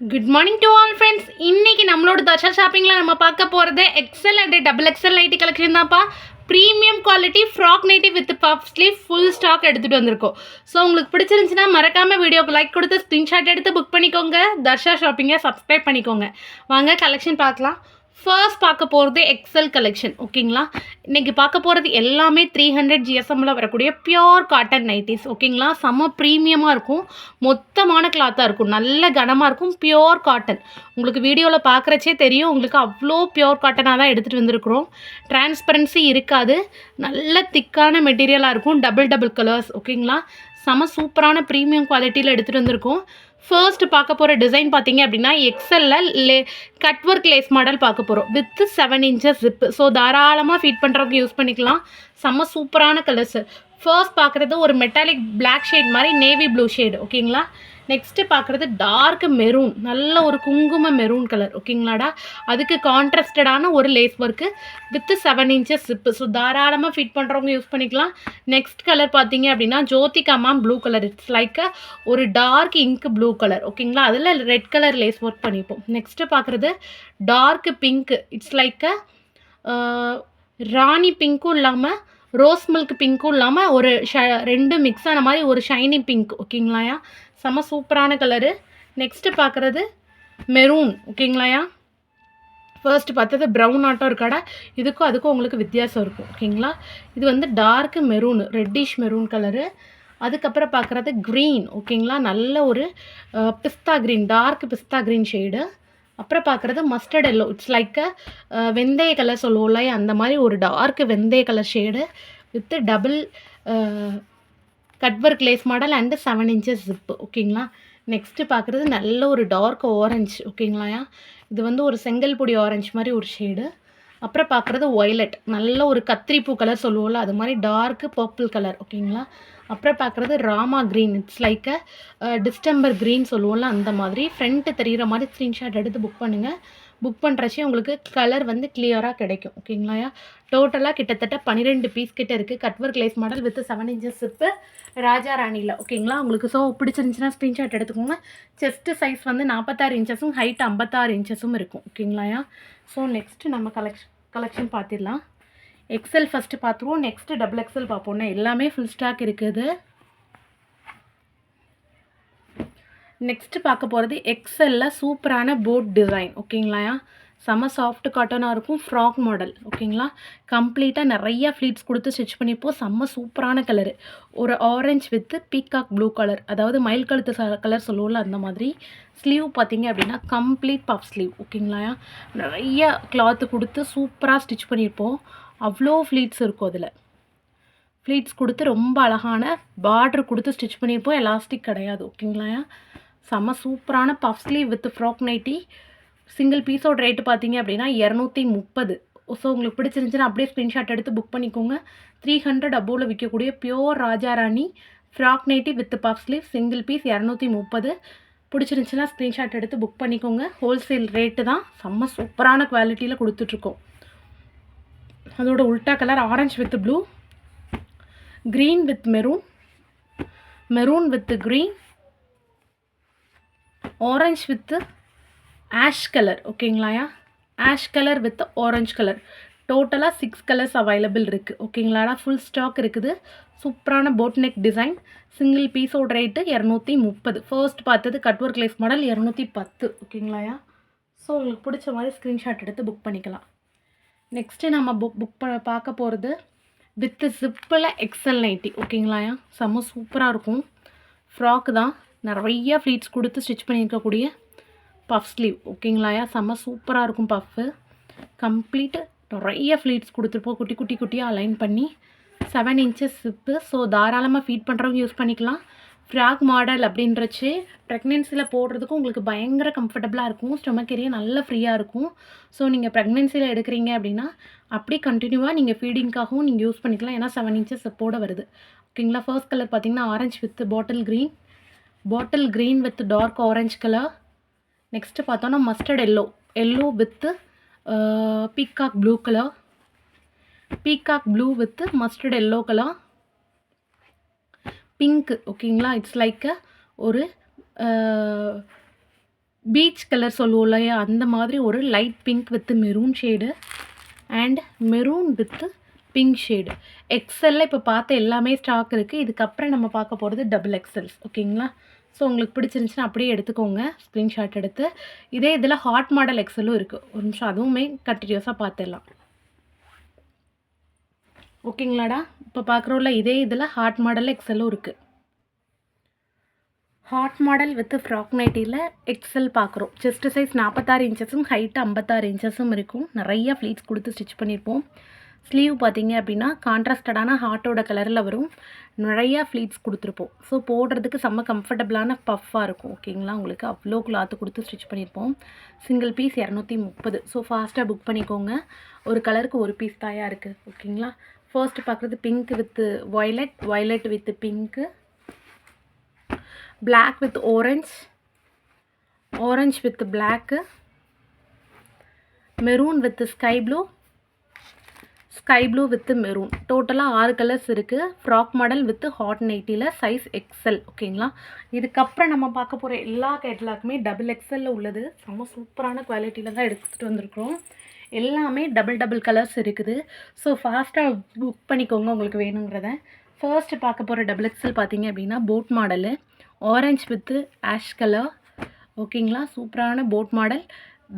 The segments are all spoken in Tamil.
Good morning to all friends இன்றைக்கி நம்மளோட தர்ஷா ஷாப்பிங்கில் நம்ம பார்க்க போகிறது XL and double XL nighty collection தான்ப்பா. Premium quality frock nighty with puff sleeve full stock எடுத்துகிட்டு வந்திருக்கோம். ஸோ உங்களுக்கு பிடிச்சிருந்துச்சுன்னா மறக்காமல் வீடியோக்கு லைக் கொடுத்து ஸ்க்ரீன்ஷாட் எடுத்து புக் பண்ணிக்கோங்க. தர்ஷா ஷாப்பிங்கை சப்ஸ்கிரைப் பண்ணிக்கோங்க. வாங்க கலெக்ஷன் பார்க்கலாம். ஃபர்ஸ்ட் பார்க்க போகிறது எக்ஸல் கலெக்ஷன் ஓகேங்களா? இன்றைக்கி பார்க்க போகிறது எல்லாமே த்ரீ ஹண்ட்ரட் ஜிஎஸ்எம்மில் வரக்கூடிய பியோர் காட்டன் நைட்டிஸ் ஓகேங்களா? செம்ம ப்ரீமியமாக இருக்கும். மொத்தமான கிளாத்தாக இருக்கும். நல்ல கனமாக இருக்கும். பியோர் காட்டன் உங்களுக்கு வீடியோவில் பார்க்குறச்சே தெரியும். உங்களுக்கு அவ்வளோ பியோர் காட்டனாக தான் எடுத்துகிட்டு வந்திருக்கிறோம். டிரான்ஸ்பரன்சி இருக்காது. நல்ல திக்கான மெட்டீரியலாக இருக்கும். டபுள் டபுள் கலர்ஸ் ஓகேங்களா? செம சூப்பரான ப்ரீமியம் குவாலிட்டியில் எடுத்துகிட்டு வந்திருக்கோம். ஃபர்ஸ்ட் பார்க்க போகிற டிசைன் பார்த்தீங்க அப்படின்னா எக்ஸலில் லே கட் ஒர்க் லேஸ் மாடல் பார்க்க போகிறோம் with seven inches zip so தாராளமாக ஃபீட் பண்ணுறவங்க யூஸ் பண்ணிக்கலாம். செம்ம சூப்பரான கலர்ஸு ஃபர்ஸ்ட் பார்க்குறது ஒரு மெட்டாலிக் பிளாக் ஷேட் மாதிரி நேவி ப்ளூ ஷேடு ஓகேங்களா நெக்ஸ்ட்டு பார்க்குறது டார்க் மெரூன் நல்ல ஒரு குங்கும மெரூன் கலர் ஓகேங்களாடா அதுக்கு கான்ட்ராஸ்டடான ஒரு lace work with seven inches zip so தாராளமாக ஃபிட் பண்ணுறவங்க யூஸ் பண்ணிக்கலாம். நெக்ஸ்ட் கலர் பார்த்தீங்க அப்படின்னா Jyothika ma'am blue colour it's like ஒரு டார்க் இங்க் ப்ளூ கலர் ஓகேங்களா அதில் ரெட் கலர் லேஸ் ஒர்க் பண்ணிப்போம். நெக்ஸ்ட்டு பார்க்குறது dark pink it's like rani பிங்க்கும் இல்லாமல் ரோஸ் மில்க் பிங்க்கும் இல்லாமல் ஒரு ஷ ரெண்டு மிக்ஸ் ஆன மாதிரி ஒரு ஷைனி பிங்க் ஓகேங்களாயா செம்ம சூப்பரான கலரு. நெக்ஸ்ட்டு பார்க்குறது மெரூன் ஓகேங்களாயா ஃபர்ஸ்ட் பார்த்தது ப்ரௌன் ஆட்டோ இருக்காடா இதுக்கும் அதுக்கும் உங்களுக்கு வித்தியாசம் இருக்கும் ஓகேங்களா இது வந்து dark maroon reddish maroon colour. அதுக்கப்புறம் பார்க்குறது க்ரீன் ஓகேங்களா நல்ல ஒரு பிஸ்தா க்ரீன் டார்க் பிஸ்தா க்ரீன் ஷேடு அப்புறம் பார்க்குறது மஸ்டர்ட் எல்லோ இட்ஸ் லைக் அ வெந்தய கலர் சொல்லுவோம்ல அந்த மாதிரி ஒரு டார்க் வெந்தய colour shade with double cut work lace model and seven inches zip ஓகேங்களா நெக்ஸ்ட்டு பார்க்குறது நல்ல ஒரு டார்க் ஆரஞ்சு ஓகேங்களாயா இது வந்து ஒரு செங்கல் பொடி ஆரஞ்சு மாதிரி ஒரு ஷேடு அப்புறம் பார்க்குறது ஒய்லட் நல்ல ஒரு கத்திரிப்பூ கலர் சொல்லுவோம்ல அது மாதிரி டார்க்கு பர்பிள் கலர் ஓகேங்களா அப்புறம் பார்க்குறது Rama green it's like distemper green சொல்லுவோம்ல அந்த மாதிரி. ஃப்ரண்ட்டு தெரிகிற மாதிரி ஸ்க்ரீன்ஷாட் எடுத்து புக் பண்ணுங்கள் புக் பண்ணுறச்சே உங்களுக்கு கலர் வந்து கிளியராக கிடைக்கும். ஓகேங்களாயா டோட்டலாக கிட்டத்தட்ட பன்னிரெண்டு பீஸ் கிட்ட இருக்குது cut work lace model with seven inches zip Raja ராணியில் ஓகேங்களா உங்களுக்கு ஸோ பிடிச்சிருந்துச்சுன்னா ஸ்க்ரீன்ஷாட் எடுத்துக்கோங்க. செஸ்ட்டு சைஸ் வந்து நாற்பத்தாறு இன்ச்சஸும் ஹைட் ஐம்பத்தாறு இன்ச்சஸும் இருக்கும். ஓகேங்களாயா ஸோ நெக்ஸ்ட்டு நம்ம கலெக்ஷன் கலெக்ஷன் பார்த்திடலாம். எக்ஸல் ஃபஸ்ட்டு பார்த்துருவோம். நெக்ஸ்ட்டு டபுள் எக்ஸல் பார்ப்போம்னா எல்லாமே ஃபுல் ஸ்டாக் இருக்குது. நெக்ஸ்ட்டு பார்க்க போகிறது எக்ஸலில் சூப்பரான போட் டிசைன் ஓகேங்களா? செம சாஃப்ட் காட்டனாக இருக்கும் ஃப்ராக் மாடல் ஓகேங்களா? கம்ப்ளீட்டாக நிறையா ஃப்ளீட்ஸ் கொடுத்து ஸ்டிச் பண்ணிப்போம் செம்ம சூப்பரான கலரு ஒரு orange with peacock blue colour அதாவது மயில் கழுத்து கலர் சொல்லுவோம்ல அந்த மாதிரி. ஸ்லீவ் பார்த்தீங்க அப்படின்னா கம்ப்ளீட் பஃப் ஸ்லீவ் ஓகேங்களா? நிறைய கிளாத்து கொடுத்து சூப்பராக ஸ்டிச் பண்ணியிருப்போம். அவ்வளோ ஃப்ளீட்ஸ் இருக்கும் அதில். ஃப்ளீட்ஸ் கொடுத்து ரொம்ப அழகான பார்டர் கொடுத்து ஸ்டிச் பண்ணியிருப்போம். எலாஸ்டிக் கிடையாது ஓகேங்களா? செம்ம சூப்பரான puff sleeve with frock nighty single பீஸோட ரேட்டு பார்த்தீங்க அப்படின்னா இரநூத்தி முப்பது. ஸோ உங்களுக்கு பிடிச்சிருந்துச்சுன்னா அப்படியே ஸ்க்ரீன்ஷாட் எடுத்து புக் பண்ணிக்கோங்க. த்ரீ ஹண்ட்ரட் அபோவில் விற்கக்கூடிய pure Rajarani frock nighty with puff sleeve single piece இரநூத்தி முப்பது. பிடிச்சிருந்துச்சுன்னா ஸ்க்ரீன்ஷாட் எடுத்து புக் பண்ணிக்கோங்க. ஹோல்சேல் ரேட்டு தான் செம்ம சூப்பரான குவாலிட்டியில் கொடுத்துட்ருக்கோம். அதோட உல்ட்டா colour orange with blue green with maroon maroon with green orange with ash colour ஓகேங்களாயா ash colour with orange colour டோட்டலாக சிக்ஸ் கலர்ஸ் அவைலபிள் இருக்குது ஓகேங்களாடா ஃபுல் ஸ்டாக் இருக்குது. சூப்பரான போட் நெக் டிசைன் சிங்கிள் பீஸோட ரேட்டு இரநூத்தி முப்பது. ஃபர்ஸ்ட் பார்த்தது கட் ஒர்க் லேஸ் மாடல் இரநூத்தி பத்து ஓகேங்களாயா ஸோ உங்களுக்கு பிடிச்ச மாதிரி ஸ்க்ரீன்ஷாட் எடுத்து புக் பண்ணிக்கலாம். நெக்ஸ்ட்டு நம்ம புக் புக் பண்ண பார்க்க போகிறது வித் ஜிப்பில் எக்ஸல் நைட்டி ஓகேங்களாயா செம்ம சூப்பராக இருக்கும். ஃப்ராக் தான். நிறையா ஃப்ளீட்ஸ் கொடுத்து ஸ்டிச் பண்ணியிருக்கக்கூடிய பஃப் ஸ்லீவ் ஓகேங்களாயா செம்ம சூப்பராக இருக்கும் பஃப்பு கம்ப்ளீட்டு நிறைய ஃப்ளீட்ஸ் கொடுத்துருப்போம். குட்டி குட்டி குட்டியாக அலைன் பண்ணி செவன் இன்ச்சஸ் சிப்பு ஸோ தாராளமாக ஃபீட் பண்ணுறவங்க யூஸ் பண்ணிக்கலாம். ஃப்ராக் மாடல் அப்படின்றச்சு ப்ரெக்னென்சியில் போடுறதுக்கும் உங்களுக்கு பயங்கர கம்ஃபர்டபுளாக இருக்கும். ஸ்டொமக் ஏரியா நல்ல ஃப்ரீயாக இருக்கும். ஸோ நீங்கள் ப்ரெக்னென்சியில் எடுக்கிறீங்க அப்படின்னா அப்படியே கண்டினியூவாக நீங்கள் ஃபீடிங்காகவும் நீங்கள் யூஸ் பண்ணிக்கலாம். ஏன்னா செவன் இன்ச்சஸ் போட வருது. ஓகேங்களா ஃபர்ஸ்ட் கலர் பார்த்தீங்கன்னா orange with bottle green bottle green with dark orange colour next பார்த்தோன்னா mustard yellow yellow with peacock blue colour peacock blue with mustard yellow colour pink ஓகேங்களா இட்ஸ் லைக் ஒரு uh, பீச் கலர் சொல்லுவோம் இல்லையா? அந்த மாதிரி ஒரு light pink with maroon shade and maroon with pink shade எக்ஸலில் இப்போ பார்த்த எல்லாமே ஸ்டாக் இருக்குது இதுக்கப்புறம் நம்ம பார்க்க போகிறது டபுள் எக்ஸல்ஸ் ஓகேங்களா ஸோ உங்களுக்கு பிடிச்சிருந்துச்சின்னா அப்படியே எடுத்துக்கோங்க. ஸ்க்ரீன்ஷாட் எடுத்து. இதே இதில் ஹாட் மாடல் எக்ஸலும் இருக்குது ஒரு நிமிஷம் அதுவுமே கண்டினியூஸாக பார்த்துடலாம். ஓகேங்களாடா இப்போ பார்க்குறோம்ல இதே இதில் ஹாட் மாடல் எக்ஸலும் இருக்குது ஹாட் மாடல் வித் ஃப்ராக் நைட்டியில் எக்ஸல் பார்க்குறோம். செஸ்ட் சைஸ் நாற்பத்தாறு இன்ச்சஸும் ஹைட்டு ஐம்பத்தாறு இன்ச்சஸும் இருக்கும். நிறைய ஃப்ளீட்ஸ் கொடுத்து ஸ்டிச் பண்ணியிருப்போம். ஸ்லீவ் பார்த்தீங்க அப்படின்னா கான்ட்ராஸ்டடான ஹார்ட்டோட கலரில் வரும். நிறையா ஃப்ளீட்ஸ் கொடுத்துருப்போம். ஸோ போடுறதுக்கு செம்ம கம்ஃபர்டபுளான பஃப்பாக இருக்கும். ஓகேங்களா உங்களுக்கு அவ்வளோ கிளாத்து கொடுத்து ஸ்டிச் பண்ணியிருப்போம். சிங்கிள் பீஸ் இரநூத்தி முப்பது. ஸோ ஃபாஸ்ட்டாக புக் பண்ணிக்கோங்க. ஒரு கலருக்கு ஒரு பீஸ் தாயாக இருக்குது ஓகேங்களா ஃபர்ஸ்ட் பார்க்குறது pink with violet violet with pink black with orange orange with black maroon with sky blue sky blue with maroon. டோட்டலாக ஆறு கலர்ஸ் இருக்குது ஃப்ராக் மாடல் வித் ஹாட் நைட்டியில் சைஸ் எக்ஸல் ஓகேங்களா? இதுக்கப்புறம் நம்ம பார்க்க போகிற எல்லா கேட்லாக்குமே டபுள் எக்ஸலில் உள்ளது. ரொம்ப சூப்பரான குவாலிட்டியில் தான் எடுத்துகிட்டு வந்திருக்கிறோம். எல்லாமே டபுள் டபுள் கலர்ஸ் இருக்குது. ஸோ ஃபாஸ்ட்டாக புக் பண்ணிக்கோங்க உங்களுக்கு வேணுங்கிறத. ஃபர்ஸ்ட் பார்க்க போகிற டபுள் எக்ஸல் பார்த்தீங்க அப்படின்னா boat model orange with ash colour ஓகேங்களா? சூப்பரான boat model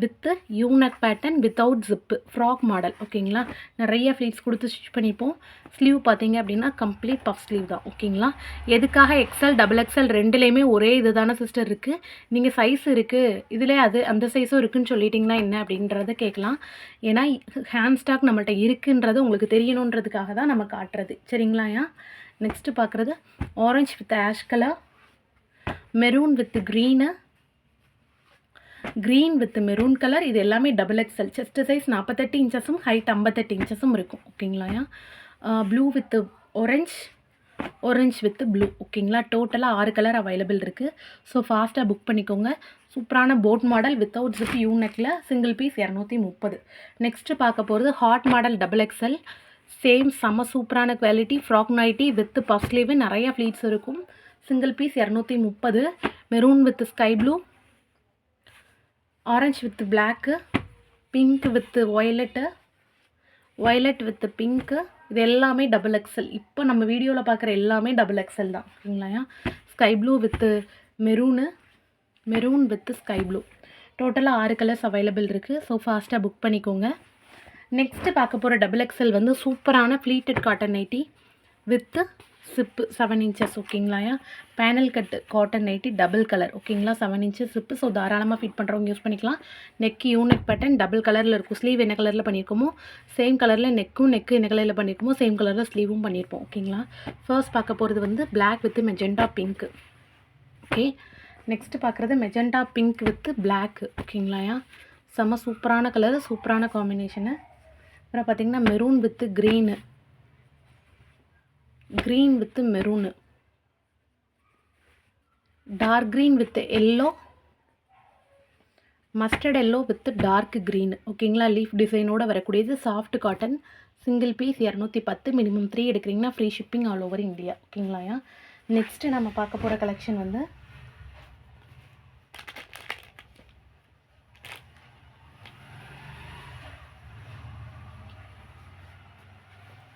with unique pattern without zip frock model ஓகேங்களா நிறைய ஃப்ளீட்ஸ் கொடுத்து ஸ்டிச் பண்ணிப்போம். ஸ்லீவ் பார்த்தீங்க அப்படின்னா கம்ப்ளீட் பஃப் ஸ்லீவ் தான். ஓகேங்களா எதுக்காக எக்ஸல் டபுள் எக்ஸல் ரெண்டுலேயுமே ஒரே இது தானே சிஸ்டர் இருக்குது நீங்கள் சைஸ் இருக்குது இதில் அது அந்த சைஸும் இருக்குன்னு சொல்லிட்டிங்கன்னா என்ன அப்படின்றத கேட்கலாம். ஏன்னா ஹேண்ட் ஸ்டாக் நம்மள்ட்ட இருக்குன்றது உங்களுக்கு தெரியணுன்றதுக்காக தான் நம்ம காட்டுறது. சரிங்களா ஏன் நெக்ஸ்ட்டு பார்க்குறது orange with ash colour maroon with green green with maroon colour இது எல்லாமே டபுள் எக்ஸல் செஸ்ட் சைஸ் நாற்பத்தெட்டு இன்ச்சஸும் ஹைட் ஐம்பத்தெட்டு இன்ச்சஸும் இருக்கும். ஓகேங்களா blue with orange orange with blue ஓகேங்களா டோட்டலாக ஆறு கலர் அவைலபிள் இருக்குது ஸோ ஃபாஸ்ட்டாக புக் பண்ணிக்கோங்க. சூப்பரான boat model without zip U நெக்கில் சிங்கிள் பீஸ் இரநூத்தி முப்பது. நெக்ஸ்ட்டு பார்க்க போகிறது hot model double XL same செம்ம சூப்பரான quality frock nighty with puff sleeve நிறையா ஃப்ளீட்ஸ் இருக்கும். சிங்கிள் பீஸ் இரநூத்தி முப்பது. Maroon with sky blue orange with black pink with violet violet with pink இது எல்லாமே டபுள் எக்ஸல் இப்போ நம்ம வீடியோவில் பார்க்குற எல்லாமே டபுள் எக்ஸல் தான் ஓகேங்களா sky blue with maroon maroon with sky blue டோட்டலாக ஆறு கலர்ஸ் அவைலபிள் இருக்குது ஸோ ஃபாஸ்ட்டாக புக் பண்ணிக்கோங்க. நெக்ஸ்ட்டு பார்க்க போகிற டபுள் எக்ஸல் வந்து சூப்பரான pleated cotton nightie with zip seven inches ஓகேங்களாயா panel cut cotton nightie double colour ஓகேங்களா செவன் இன்ச்சஸ் சிப்பு. ஸோ தாராளமாக ஃபிட் பண்ணுறவங்க யூஸ் பண்ணிக்கலாம். நெக் யூனிக் பேட்டர்ன் டபுள் கலரில் இருக்கும். ஸ்லீவ் என்ன கலரில் பண்ணியிருக்கோமோ சேம் கலரில் நெக்கும் நெக்கு என்ன கலரில் பண்ணியிருக்கோமோ சேம் கலரில் ஸ்லீவும் பண்ணியிருப்போம் ஓகேங்களா ஃபர்ஸ்ட் பார்க்க போகிறது வந்து black with magenta pink okay next பார்க்குறது மெஜெண்டா பிங்க் வித் பிளாக் ஓகேங்களாயா செம்ம சூப்பரான கலர் சூப்பரான காம்பினேஷனு அப்புறம் பார்த்திங்கன்னா maroon with green green with maroon dark green with yellow mustard yellow with dark green ஓகேங்களா லீஃப் டிசைனோட வரக்கூடியது சாஃப்ட் காட்டன் சிங்கிள் பீஸ் இரநூத்தி பத்து மினிமம் த்ரீ எடுக்கிறீங்கன்னா free shipping all over India ஓகேங்களாயா next நம்ம பார்க்க போகிற கலெக்ஷன் வந்து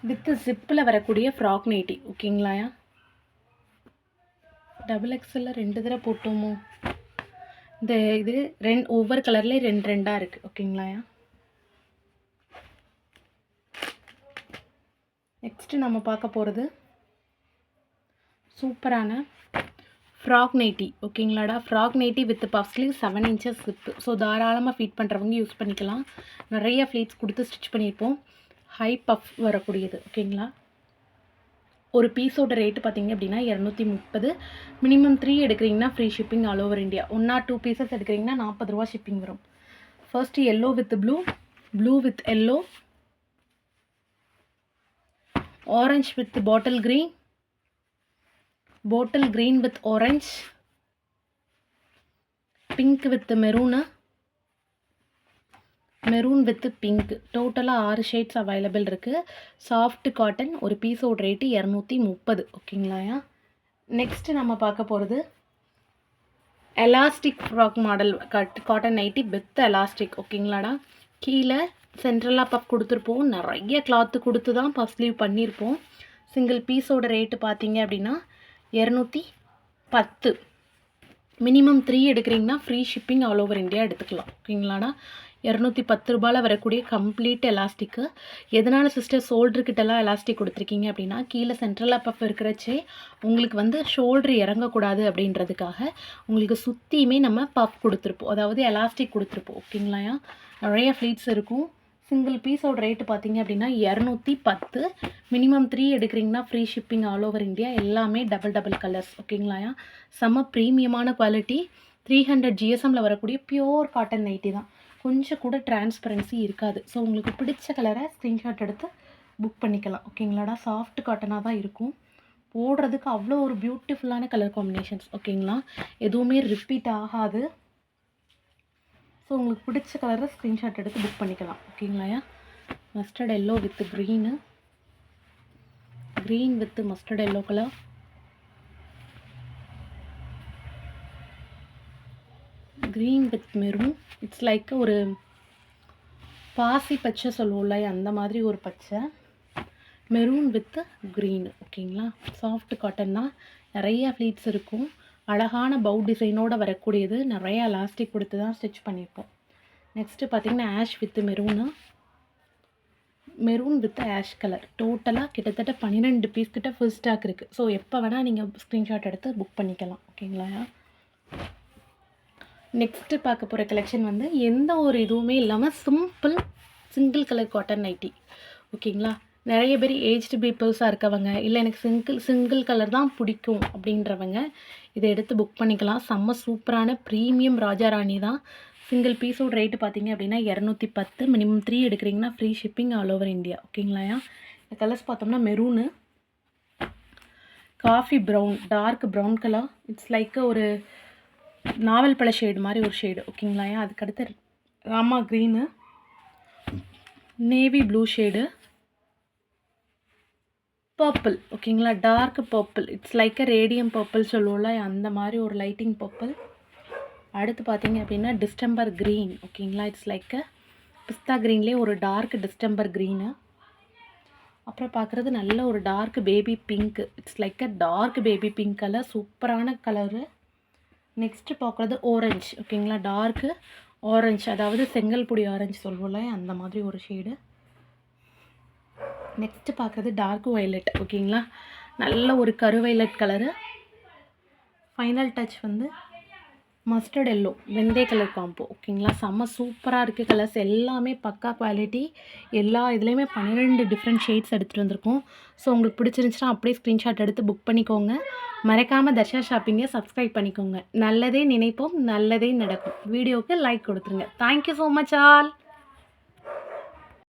வித்து ஜிப்பில் வரக்கூடிய ஃப்ராக் நைட்டி ஓகேங்களாயா டபுள் எக்ஸலில் ரெண்டு தடவை போட்டோமோ? இந்த இது ரெண்டு ஒவ்வொரு கலர்லேயும் ரெண்டு ரெண்டாக இருக்குது ஓகேங்களாயா நெக்ஸ்ட்டு நம்ம பார்க்க போகிறது சூப்பரான frock nightie ஓகேங்களாடா frock nightie with puff sleeve seven inches zip so தாராளமாக ஃபீட் பண்ணுறவங்க யூஸ் பண்ணிக்கலாம். நிறைய ஃப்ளீட்ஸ் கொடுத்து ஸ்டிச் பண்ணியிருப்போம். ஹை பஃப் வரக்கூடியது ஓகேங்களா? ஒரு பீஸோட ரேட்டு பார்த்தீங்க அப்படின்னா இரநூத்தி முப்பது. மினிமம் த்ரீ எடுக்கிறீங்கன்னா free shipping all over India one or two pieces எடுக்கிறீங்கன்னா நாற்பது ரூபா ஷிப்பிங் வரும். First yellow with blue blue with yellow orange with bottle green bottle green with orange pink with maroon maroon with pink டோட்டலாக ஆறு ஷேட்ஸ் அவைலபிள் இருக்குது சாஃப்ட் காட்டன் ஒரு பீஸோட ரேட்டு இரநூத்தி முப்பது. ஓகேங்களாயா நெக்ஸ்ட்டு நம்ம பார்க்க போகிறது elastic frock model cut cotton nightie with elastic ஓகேங்களாடா கீழே சென்ட்ரலாக பப் கொடுத்துருப்போம். நிறைய கிளாத்து கொடுத்து தான் பஃப் ஸ்லீவ் பண்ணியிருப்போம். சிங்கிள் பீஸோட ரேட்டு பார்த்தீங்க அப்படின்னா இரநூத்தி பத்து. மினிமம் த்ரீ எடுக்கிறீங்கன்னா free shipping all over India எடுத்துக்கலாம். ஓகேங்களாடா இரநூத்தி பத்து ரூபாயில் வரக்கூடிய கம்ப்ளீட் எலாஸ்டிக்கு எதனால் சிஸ்டர் ஷோல்டர்கிட்டலாம் எலாஸ்டிக் கொடுத்துருக்கீங்க அப்படின்னா கீழே சென்ட்ரலாக பஃப் இருக்கிறச்சே உங்களுக்கு வந்து ஷோல்ட்ரு இறங்கக்கூடாது அப்படின்றதுக்காக உங்களுக்கு சுற்றியுமே நம்ம பஃப் கொடுத்துருப்போம். அதாவது எலாஸ்டிக் கொடுத்துருப்போம். ஓகேங்களா நிறைய ஃப்ளீட்ஸ் இருக்கும். சிங்கிள் பீஸோட ரேட்டு பார்த்தீங்க அப்படின்னா இரநூத்தி பத்து. மினிமம் த்ரீ எடுக்கிறீங்கன்னா free shipping all over India எல்லாமே டபுள் டபுள் கலர்ஸ் ஓகேங்களாயா செம்ம ப்ரீமியமான குவாலிட்டி த்ரீ ஹண்ட்ரட் ஜிஎஸ்எம்மில் வரக்கூடிய பியோர் காட்டன் நைட்டி தான். கொஞ்சம் கூட டிரான்ஸ்பரன்சி இருக்காது. ஸோ உங்களுக்கு பிடிச்ச கலரை ஸ்க்ரீன்ஷாட் எடுத்து புக் பண்ணிக்கலாம். ஓகேங்களாடா சாஃப்ட் காட்டனாக தான் இருக்கும். போடுறதுக்கு அவ்வளோ ஒரு பியூட்டிஃபுல்லான கலர் காம்பினேஷன்ஸ் ஓகேங்களா எதுவுமே ரிப்பீட் ஆகாது. ஸோ உங்களுக்கு பிடிச்ச கலரை ஸ்க்ரீன்ஷாட் எடுத்து புக் பண்ணிக்கலாம். ஓகேங்களாயா mustard yellow with green green with mustard yellow colour green with maroon it's like ஒரு பாசி பச்சை சொல்லுவோம்ல அந்த மாதிரி ஒரு பச்சை. மெரூன் வித் க்ரீன் ஓகேங்களா? சாஃப்ட் காட்டன் தான் நிறைய ஃப்ளீட்ஸ் இருக்கும். அழகான பவு டிசைனோட வரக்கூடியது. நிறைய எலாஸ்டிக் கொடுத்து தான் ஸ்டிச் பண்ணியிருப்போம். நெக்ஸ்ட்டு பார்த்தீங்கன்னா ash with maroon maroon with ash colour டோட்டலாக கிட்டத்தட்ட பன்னிரெண்டு பீஸ் கிட்ட ஃபுல் ஸ்டாக் இருக்குது ஸோ எப்போ வேணால் நீங்கள் ஸ்க்ரீன்ஷாட் எடுத்து புக் பண்ணிக்கலாம். ஓகேங்களா நெக்ஸ்ட்டு பார்க்க போகிற கலெக்ஷன் வந்து எந்த ஒரு இதுவுமே இல்லாமல் simple single colour cotton nightie ஓகேங்களா நிறைய பேர் ஏஜ்டு பீப்புள்ஸாக இருக்கவங்க இல்லை எனக்கு சிங்கிள் சிங்கிள் கலர் தான் பிடிக்கும் அப்படின்றவங்க இதை எடுத்து புக் பண்ணிக்கலாம். செம்ம சூப்பரான ப்ரீமியம் ராஜாராணி தான். சிங்கிள் பீஸோட ரேட்டு பார்த்தீங்க அப்படின்னா இரநூத்தி பத்து மினிமம் த்ரீ எடுக்கிறீங்கன்னா free shipping all over India ஓகேங்களாயா இந்த கலர்ஸ் பார்த்தோம்னா maroon coffee brown dark brown colour it's like ஒரு நாவல் பழ ஷேடு மாதிரி ஒரு ஷேடு ஓகேங்களாயா அதுக்கடுத்து Rama green navy blue shade purple ஓகேங்களா? Dark purple it's like a radium purple சொல்லுவோம்ல அந்த மாதிரி ஒரு லைட்டிங் பர்பிள் அடுத்து பார்த்தீங்க அப்படின்னா டிஸ்டம்பர் க்ரீன் ஓகேங்களா? இட்ஸ் லைக் அ பிஸ்தா க்ரீன்லேயே ஒரு டார்க் டிஸ்டம்பர் க்ரீனு அப்புறம் பார்க்குறது நல்ல ஒரு dark baby pink it's like a dark baby pink colour சூப்பரான கலரு நெக்ஸ்ட்டு பார்க்குறது ஓரஞ்ச் ஓகேங்களா? டார்க்கு ஆரஞ்சு அதாவது செங்கல் பொடி ஆரஞ்சு சொல்லுவோம்ல அந்த மாதிரி ஒரு ஷேடு நெக்ஸ்ட்டு பார்க்குறது டார்க் வயலட் ஓகேங்களா? நல்ல ஒரு கருவைலட் கலரு ஃபைனல் டச் வந்து மஸ்டர்ட் எல்லோ வெந்தய கலர் காம்போ ஓகேங்களா செம்ம சூப்பராக இருக்குது கலர்ஸ் எல்லாமே பக்கா குவாலிட்டி எல்லா இதுலேயுமே பன்னிரெண்டு டிஃப்ரெண்ட் ஷேட்ஸ் எடுத்துகிட்டு வந்திருக்கோம். ஸோ உங்களுக்கு பிடிச்சிருந்துச்சுன்னா அப்படியே ஸ்க்ரீன்ஷாட் எடுத்து புக் பண்ணிக்கோங்க. மறக்காமல் தர்ஷா ஷாப்பிங்கை சப்ஸ்கிரைப் பண்ணிக்கோங்க. நல்லதே நினைப்போம் நல்லதே நடக்கும். வீடியோவுக்கு லைக் கொடுத்துருங்க. Thank you so much all